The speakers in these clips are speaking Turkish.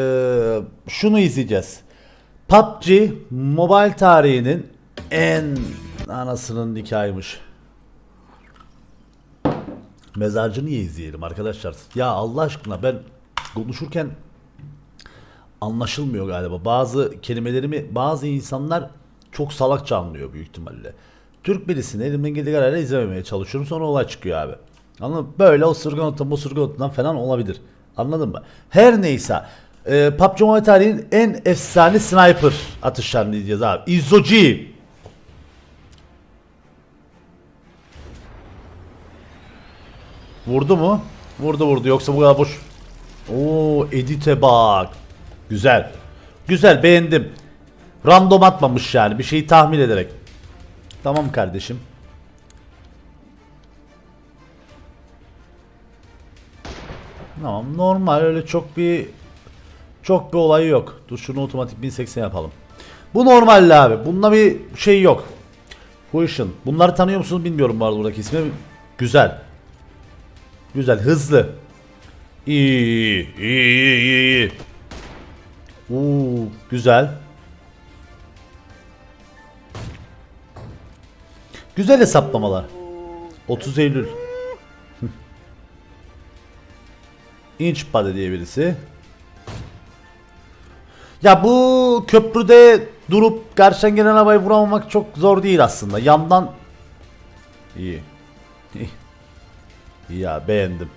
Ee, şunu izleyeceğiz. PUBG mobile tarihinin en anasının nikahıymış. Mezarcı niye izleyelim arkadaşlar? Ya Allah aşkına ben konuşurken anlaşılmıyor galiba. Bazı kelimelerimi bazı insanlar çok salakça anlıyor büyük ihtimalle. Türk birisini elimden geldiği kadarıyla izlememeye çalışıyorum sonra olay çıkıyor abi. Anladın mı? Böyle o sırgan bu sırgan falan olabilir. Anladın mı? Her neyse. E, PUBG Mobile tarihinin en efsane sniper atışlarını diyeceğiz abi. Izzoji. Vurdu mu? Vurdu vurdu yoksa bu kadar boş. Oo edite bak. Güzel. Güzel beğendim. Random atmamış yani bir şeyi tahmin ederek. Tamam kardeşim. Tamam normal öyle çok bir çok bir olayı yok. Dur şunu otomatik 1080 yapalım. Bu normal abi. Bunda bir şey yok. Fusion. Bunları tanıyor musunuz bilmiyorum bu arada buradaki ismi. Güzel. Güzel, hızlı. İyi, iyi, iyi, iyi. Oo, güzel. Güzel hesaplamalar. 30 Eylül. Inch Body diye birisi. Ya bu köprüde durup karşıdan gelen arabayı vuramamak çok zor değil aslında. Yandan iyi. Ya beğendim.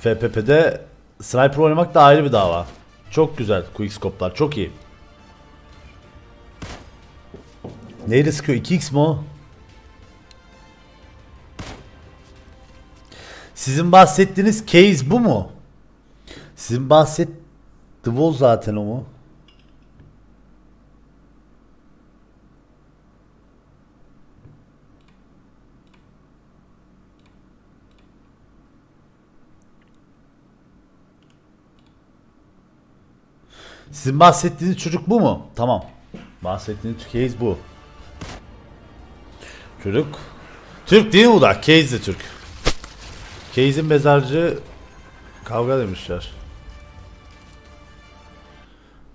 FPP'de sniper oynamak da ayrı bir dava. Çok güzel quickscope'lar çok iyi. Neyle sıkıyor? 2x mi o? Sizin bahsettiğiniz case bu mu? Sizin bahset The Wall zaten o mu? Sizin bahsettiğiniz çocuk bu mu? Tamam. Bahsettiğiniz case bu. Çocuk. Türk değil mi bu da? Case de Türk. Case'in mezarcı kavga demişler.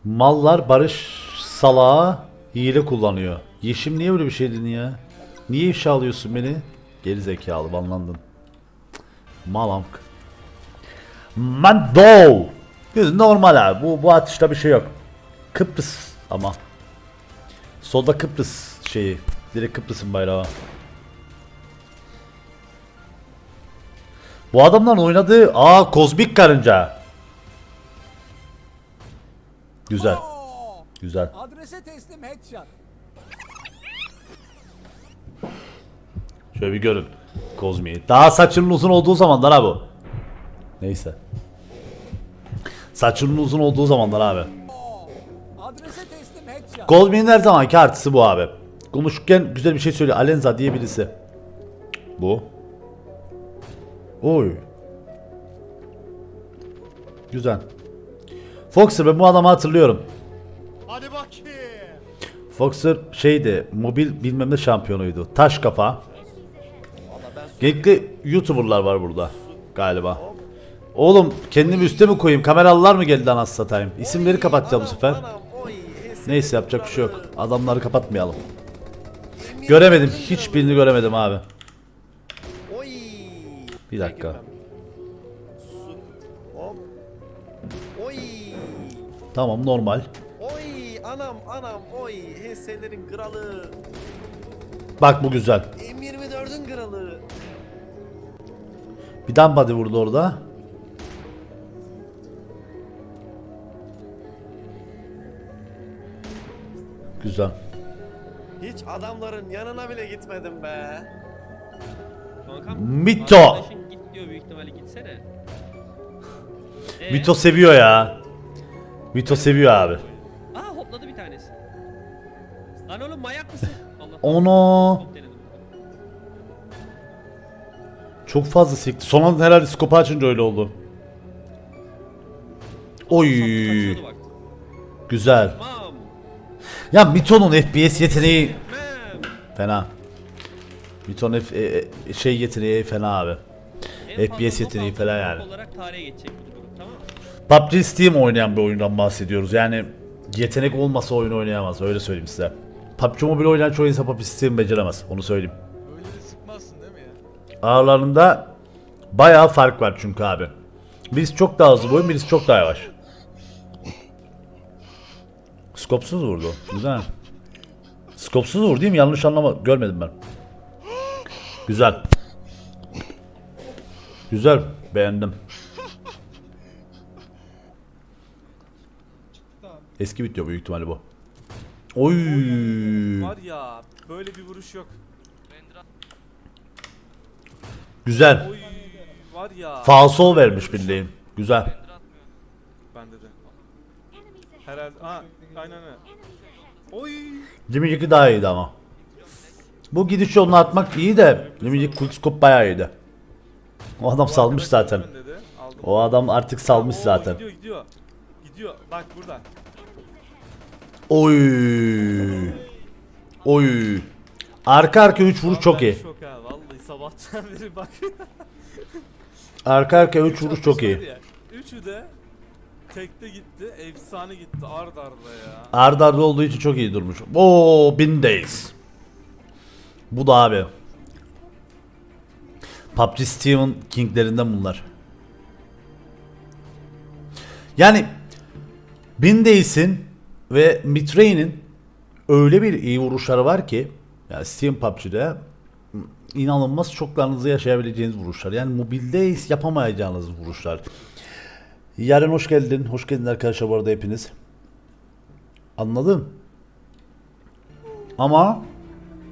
Mallar barış salağı hile kullanıyor. Yeşim niye böyle bir şey dedin ya? Niye ifşa alıyorsun beni? Geri zekalı banlandın. Malamk. Mando. Gözü normal abi. Bu bu atışta bir şey yok. Kıbrıs ama. Solda Kıbrıs şeyi. Direkt Kıbrıs'ın bayrağı. Bu adamların oynadığı aa kozmik karınca. Güzel. Güzel. Adrese teslim headshot. Şöyle bir görün. Kozmi'yi. Daha saçının uzun olduğu zamanlar abi. bu. Neyse. Saçının uzun olduğu zamanlar abi. Kozmi'nin her zamanki artısı bu abi. Konuşurken güzel bir şey söylüyor. Alenza diye birisi. Bu. Oy. Güzel. Foxer ben bu adamı hatırlıyorum. Hadi bakayım. Foxer şeydi mobil bilmem ne şampiyonuydu. Taş kafa. Gerekli YouTuber'lar var burada galiba. Oğlum kendimi üste mi koyayım? Kameralılar mı geldi anasını satayım? İsimleri kapatacağım bu sefer. Neyse yapacak bir şey yok. Adamları kapatmayalım. Göremedim. Hiçbirini göremedim abi. Bir dakika. Tamam normal. Oy anam anam oy hisselerin kralı. Bak bu güzel. M24'ün kralı. Bir dan body vurdu orada. Güzel. Hiç adamların yanına bile gitmedim be. Kankam, Mito. git diyor büyük ihtimalle gitsene. Ee? Mito seviyor ya. Mito seviyor abi. Aa hopladı bir tanesi. Lan oğlum manyak mısın? Allah Ono. Çok fazla sekti. Son anda herhalde skopu açınca öyle oldu. Oy. Güzel. Mam. Ya Mito'nun FPS yeteneği fena. Mito'nun F- e- e- şey yeteneği fena abi. En FPS not yeteneği altı falan yani. olarak tarihe geçecek bu tamam? PUBG Steam oynayan bir oyundan bahsediyoruz. Yani yetenek olmasa oyun oynayamaz. Öyle söyleyeyim size. PUBG Mobile oynayan çoğu insan PUBG Steam beceremez. Onu söyleyeyim. Öyle de sıkmazsın değil mi ya? Aralarında bayağı fark var çünkü abi. Birisi çok daha hızlı bir oyun, birisi çok daha yavaş. Skopsuz vurdu. Güzel. Skopsuz vurdu değil mi? Yanlış anlama. Görmedim ben. Güzel. Güzel. Beğendim. Eski bitiyor büyük ihtimalle bu. Oy. Var ya böyle bir vuruş yok. Güzel. Oy var ya. Falso vermiş bildiğin. Güzel. Bende de. Herhalde. Ha aynen öyle. Oy. Limicik'i daha iyiydi ama. Bu gidiş yolunu atmak iyi de Limicik quickscope bayağı iyiydi. O adam salmış zaten. O adam artık salmış zaten. Gidiyor gidiyor. Gidiyor. Bak burada. Oy. Oy. Arka arka 3 vuruş çok iyi. Şok ha vallahi sabahtan beri bak. Arka arka 3 vuruş çok iyi. Üçü de tekte gitti. Efsane gitti ard arda ya. Arda arda olduğu için çok iyi durmuş. Oo 1000 days. Bu da abi. PUBG Steam'in kinglerinden bunlar. Yani 1000 Days'in ve Mitray'nin öyle bir iyi vuruşları var ki yani Steam PUBG'de inanılmaz çoklarınızı yaşayabileceğiniz vuruşlar. Yani mobilde yapamayacağınız vuruşlar. Yaren hoş geldin. Hoş geldin arkadaşlar bu arada hepiniz. Anladım. Ama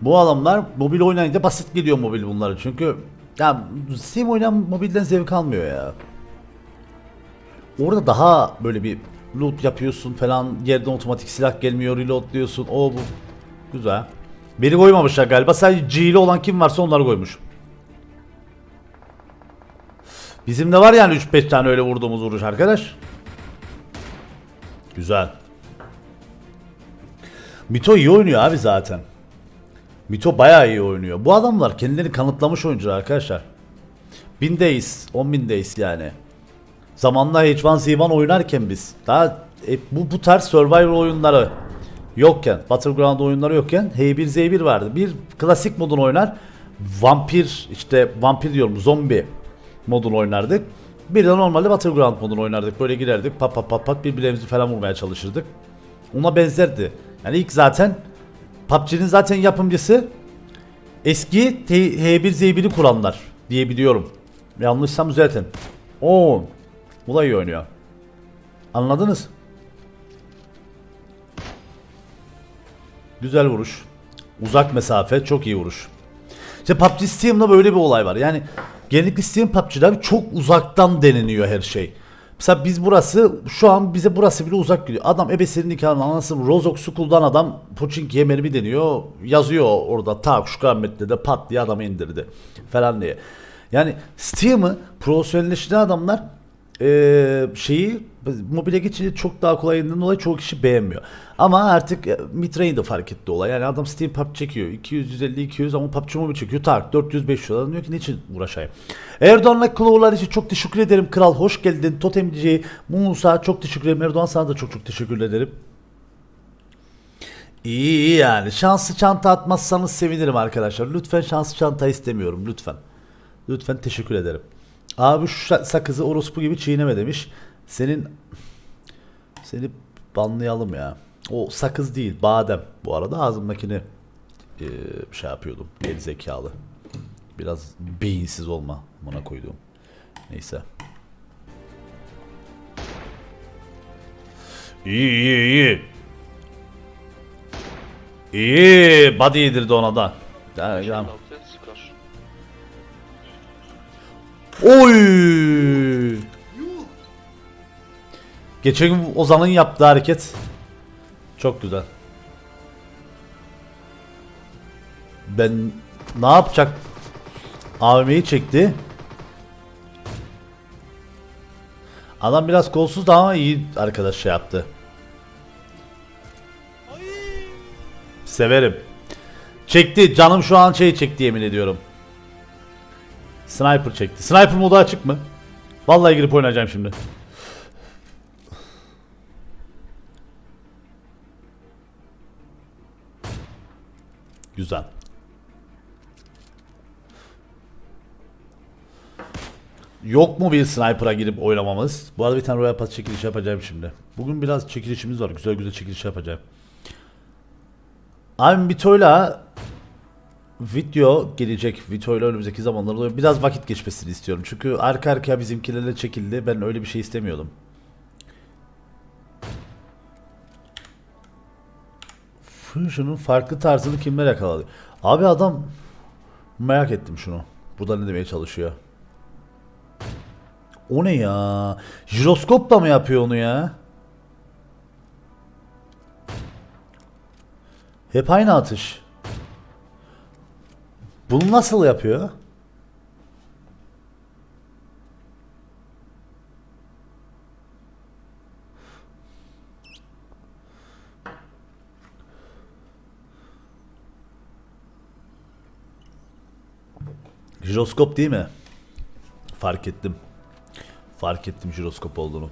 bu adamlar mobil oynayınca basit geliyor mobil bunları çünkü ya Steam oynayan mobilden zevk almıyor ya. Orada daha böyle bir loot yapıyorsun falan yerden otomatik silah gelmiyor reloadluyorsun o bu güzel. Biri koymamışlar galiba sadece G'li olan kim varsa onları koymuş. Bizim de var yani 3-5 tane öyle vurduğumuz vuruş arkadaş. Güzel. Mito iyi oynuyor abi zaten. Mito bayağı iyi oynuyor. Bu adamlar kendilerini kanıtlamış oyuncular arkadaşlar. Bindeyiz. 10 bindeyiz yani. Zamanla H1Z1 oynarken biz daha e, bu, bu tarz survival oyunları yokken, Battleground oyunları yokken H1Z1 vardı. Bir klasik modun oynar. Vampir işte vampir diyorum zombi modunu oynardık. Bir de normalde Battleground modunu oynardık. Böyle girerdik pat pat pat pat birbirlerimizi falan vurmaya çalışırdık. Ona benzerdi. Yani ilk zaten PUBG'nin zaten yapımcısı eski T- H1Z1'i kuranlar diye biliyorum. Yanlışsam düzeltin. Oo. Bu da iyi oynuyor. Anladınız? Güzel vuruş. Uzak mesafe çok iyi vuruş. İşte PUBG Steam'da böyle bir olay var. Yani genellikle Steam PUBG'de çok uzaktan deneniyor her şey. Mesela biz burası şu an bize burası bile uzak geliyor. Adam ebesinin nikahını anlasın Rozok School'dan adam Pochinki'ye mermi deniyor. Yazıyor orada tak şu kahmette de pat diye adamı indirdi falan diye. Yani Steam'ı profesyonelleştiren adamlar eee, şeyi mobile geçince çok daha kolay indiğinden dolayı çoğu kişi beğenmiyor. Ama artık e, Mitra'yı da fark etti olay. Yani adam Steam PUBG çekiyor. 200, 150, 200 ama PUBG Mobile çekiyor. Tak 400, 500 adam diyor ki niçin uğraşayım. Erdoğan'la Clover'lar için çok teşekkür ederim. Kral hoş geldin. Totemci, Musa çok teşekkür ederim. Erdoğan sana da çok çok teşekkür ederim. İyi yani. Şanslı çanta atmazsanız sevinirim arkadaşlar. Lütfen şanslı çanta istemiyorum. Lütfen. Lütfen teşekkür ederim. Abi şu sakızı orospu gibi çiğneme demiş. Senin seni banlayalım ya. O sakız değil, badem. Bu arada ağzımdakini eee, şey yapıyordum. Geri zekalı. Biraz beyinsiz olma buna koyduğum. Neyse. İyi iyi iyi. İyi. Body yedirdi ona da. Ya, Oy! Geçen gün Ozan'ın yaptığı hareket çok güzel. Ben ne yapacak? AVM'yi çekti. Adam biraz kolsuz da ama iyi arkadaş şey yaptı. Severim. Çekti. Canım şu an şey çekti yemin ediyorum. Sniper çekti. Sniper modu açık mı? Vallahi girip oynayacağım şimdi. Güzel. Yok mu bir sniper'a girip oynamamız? Bu arada bir tane Royal Pass çekilişi yapacağım şimdi. Bugün biraz çekilişimiz var. Güzel güzel çekiliş yapacağım. Abi Mito'yla video gelecek. Vito'yla önümüzdeki zamanlarda biraz vakit geçmesini istiyorum. Çünkü arka arkaya bizimkilerle çekildi. Ben öyle bir şey istemiyordum. Fusion'un farklı tarzını kimler yakaladı? Abi adam merak ettim şunu. Burada ne demeye çalışıyor? O ne ya? Jiroskopla mı yapıyor onu ya? Hep aynı atış. Bunu nasıl yapıyor? Jiroskop değil mi? Fark ettim. Fark ettim jiroskop olduğunu.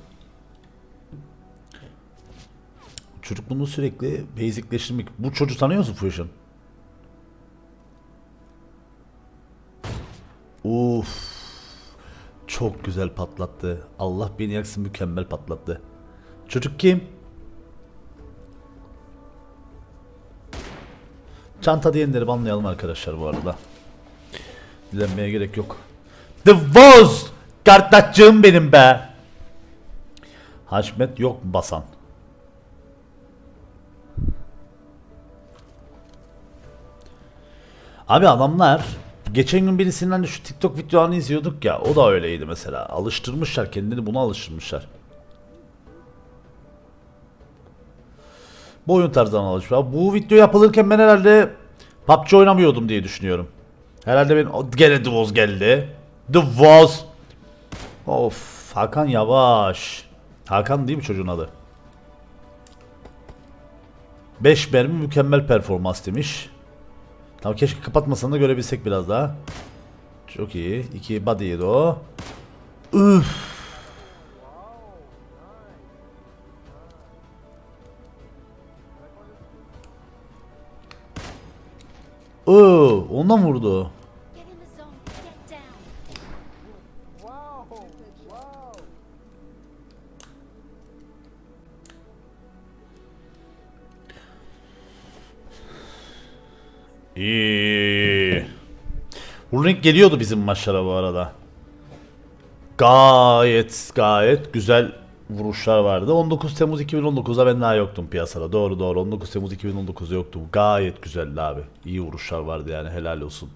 Çocuk bunu sürekli basicleştirmek. Bu çocuğu tanıyor musun Fusion? Uf. Çok güzel patlattı. Allah beni yaksın mükemmel patlattı. Çocuk kim? Çanta diyenleri banlayalım arkadaşlar bu arada. Dilenmeye gerek yok. The Voz! Kardeşim benim be! Haşmet yok basan? Abi adamlar geçen gün birisinin hani şu TikTok videolarını izliyorduk ya o da öyleydi mesela. Alıştırmışlar kendini buna alıştırmışlar. Bu oyun tarzından alışmış. Bu video yapılırken ben herhalde PUBG oynamıyordum diye düşünüyorum. Herhalde ben gene The Voz geldi. The Voz. Of Hakan Yavaş. Hakan değil mi çocuğun adı? 5 mermi mükemmel performans demiş. Tamam keşke kapatmasan da görebilsek biraz daha. Çok iyi. 2 body yedi o. Üf. Oo, ondan vurdu. İyi. Geliyordu bizim maçlara bu arada. Gayet gayet güzel vuruşlar vardı. 19 Temmuz 2019'da ben daha yoktum piyasada. Doğru doğru 19 Temmuz 2019'da yoktum. Gayet güzeldi abi. İyi vuruşlar vardı yani helal olsun.